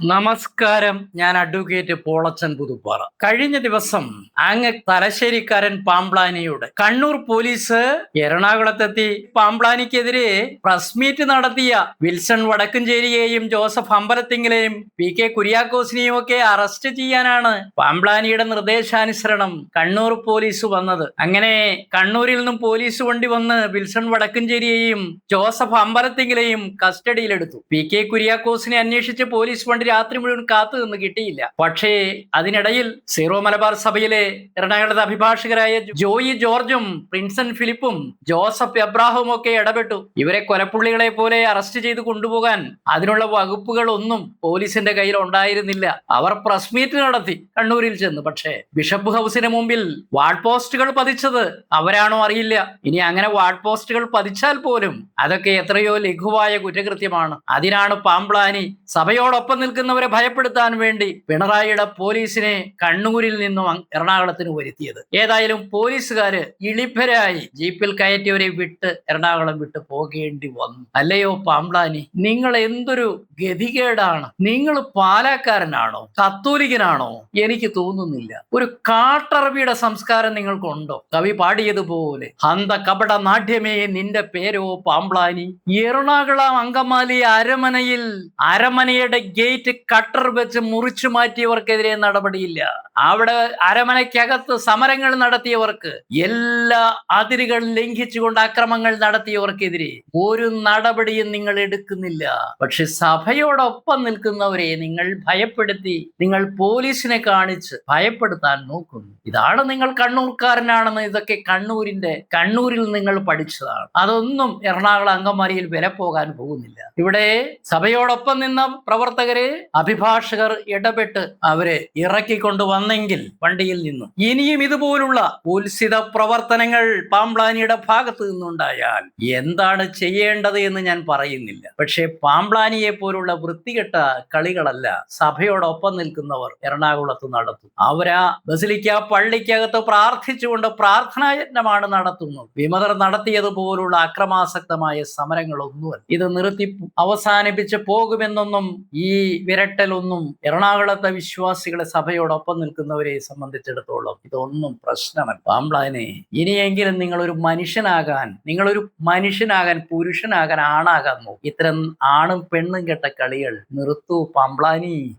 നമസ്കാരം. ഞാൻ അഡ്വക്കേറ്റ് പോളച്ചൻ പുതുപ്പാറ. കഴിഞ്ഞ ദിവസം അങ്ങ് തലശ്ശേരിക്കാരൻ പാംപ്ലാനിയുടെ കണ്ണൂർ പോലീസ് എറണാകുളത്തെത്തി. പാംപ്ലാനിക്കെതിരെ പ്രസ് മീറ്റ് നടത്തിയ വിൽസൺ വടക്കുംചേരിയെയും ജോസഫ് അമ്പലത്തിങ്കിലെയും പി കെ കുര്യാക്കോസിനെയും ഒക്കെ അറസ്റ്റ് ചെയ്യാനാണ് പാംപ്ലാനിയുടെ നിർദ്ദേശാനുസരണം കണ്ണൂർ പോലീസ് വന്നത്. അങ്ങനെ കണ്ണൂരിൽ നിന്നും പോലീസ് വണ്ടി വന്ന് വിൽസൺ വടക്കുംചേരിയെയും ജോസഫ് അമ്പലത്തിങ്കിലെയും കസ്റ്റഡിയിലെടുത്തു. പി കെ കുര്യാക്കോസിനെ അന്വേഷിച്ച് പോലീസ് വണ്ടി രാത്രി മുഴുവൻ കാത്തു നിന്ന് കിട്ടിയില്ല. പക്ഷേ അതിനിടയിൽ സീറോ മലബാർ സഭയിലെ എറണാകുളത്തെ അഭിഭാഷകരായ ജോയി ജോർജും പ്രിൻസൺ ഫിലിപ്പും ജോസഫ് എബ്രാഹും ഒക്കെ ഇടപെട്ടു. ഇവരെ കൊലപ്പുള്ളികളെ പോലെ അറസ്റ്റ് ചെയ്ത് കൊണ്ടുപോകാൻ അതിനുള്ള വകുപ്പുകൾ ഒന്നും പോലീസിന്റെ കയ്യിൽ ഉണ്ടായിരുന്നില്ല. അവർ പ്രസ് മീറ്റ് നടത്തി കണ്ണൂരിൽ ചെന്ന്. പക്ഷേ ബിഷപ്പ് ഹൗസിന് മുമ്പിൽ വാൾ പോസ്റ്റുകൾ പതിച്ചത് അവരാണോ അറിയില്ല. ഇനി അങ്ങനെ വാൾ പോസ്റ്റുകൾ പതിച്ചാൽ പോലും അതൊക്കെ എത്രയോ ലഘുവായ കുറ്റകൃത്യമാണ്. അതിനാണ് പാമ്പ്ലാനി സഭയോടൊപ്പം നിൽക്കുന്നവരെ ഭയപ്പെടുത്താൻ വേണ്ടി പിണറായിയുടെ പോലീസിനെ കണ്ണൂരിൽ നിന്നും എറണാകുളത്തിന് വരുത്തിയത്. ഏതായാലും പോലീസുകാര് ഇളിഭരായി ജീപ്പിൽ കയറ്റിയവരെ വിട്ട് എറണാകുളം വിട്ട് പോകേണ്ടി വന്നു. അല്ലയോ പാംബ്ലാനി നിങ്ങൾ എന്തൊരു ഗതികേടാണ്. നിങ്ങൾ പാലാക്കാരനാണോ? കത്തോലിക്കനാണോ? എനിക്ക് തോന്നുന്നില്ല. ഒരു കാട്ടറബിയുടെ സംസ്കാരം നിങ്ങൾക്കുണ്ടോ? കവി പാടിയതുപോലെ ഹന്ത കപട നാട്യമേ നിന്റെ പേരോ പാംബ്ലാനി എറണാകുളം അങ്കമാലി അരമനയിൽ അരമനയുടെ ഗേറ്റ് കട്ടർ വെച്ച് മുറിച്ചു മാറ്റിയവർക്കെതിരെ നടപടിയില്ല. അവിടെ അരമനയ്ക്കകത്ത് സമരങ്ങൾ നടത്തിയവർക്ക് എല്ലാ അതിരുകൾ ലംഘിച്ചുകൊണ്ട് അക്രമങ്ങൾ നടത്തിയവർക്കെതിരെ ഒരു നടപടിയും നിങ്ങൾ എടുക്കുന്നില്ല. പക്ഷെ സഭയോടൊപ്പം നിൽക്കുന്നവരെ നിങ്ങൾ ഭയപ്പെടുത്തി നിങ്ങൾ പോലീസിനെ കാണിച്ച് ഭയപ്പെടുത്താൻ നോക്കുന്നു. ഇതാണ് നിങ്ങൾ കണ്ണൂർക്കാരനാണെന്ന് ഇതൊക്കെ കണ്ണൂരിന്റെ കണ്ണൂരിൽ നിങ്ങൾ പഠിച്ചതാണ്. അതൊന്നും എറണാകുളം അങ്കമാലിയിൽ വില പോകാൻ പോകുന്നില്ല. ഇവിടെ സഭയോടൊപ്പം നിന്ന പ്രവർത്തകരെ അഭിഭാഷകർ ഇടപെട്ട് അവരെ ഇറക്കി വന്നെങ്കിൽ വണ്ടിയിൽ നിന്ന്. ഇനിയും ഇതുപോലുള്ള ഉത്സിത പ്രവർത്തനങ്ങൾ പാംപ്ലാനിയുടെ ഭാഗത്ത് നിന്നുണ്ടായാൽ എന്താണ് ചെയ്യേണ്ടത് എന്ന് ഞാൻ പറയുന്നില്ല. പക്ഷേ പാംപ്ലാനിയെ പോലുള്ള വൃത്തികെട്ട കളികളല്ല സഭയോടൊപ്പം നിൽക്കുന്നവർ എറണാകുളത്ത് നടത്തും. അവരാ ബസിലിക്ക പള്ളിക്കകത്ത് പ്രാർത്ഥിച്ചുകൊണ്ട് പ്രാർത്ഥനായജ്ഞമാണ് നടത്തുന്നത്. വിമതർ നടത്തിയതുപോലുള്ള അക്രമാസക്തമായ സമരങ്ങളൊന്നുമല്ല. ഇത് നിർത്തി അവസാനിപ്പിച്ച് പോകുമെന്നൊന്നും ഈ വിരട്ടലൊന്നും എറണാകുളത്തെ വിശ്വാസികളെ സഭയോടൊപ്പം നിൽക്കുന്നവരെ സംബന്ധിച്ചിടത്തോളം ഇതൊന്നും പ്രശ്നമല്ല. പാമ്പ്ളാനെ ഇനിയെങ്കിലും നിങ്ങൾ ഒരു മനുഷ്യനാകാൻ നിങ്ങളൊരു മനുഷ്യനാകാൻ പുരുഷനാകാൻ ആണാകാൻ നോക്കും. ഇത്തരം ആണും പെണ്ണും കെട്ട കളികൾ നിർത്തു പാമ്പ്ലാനി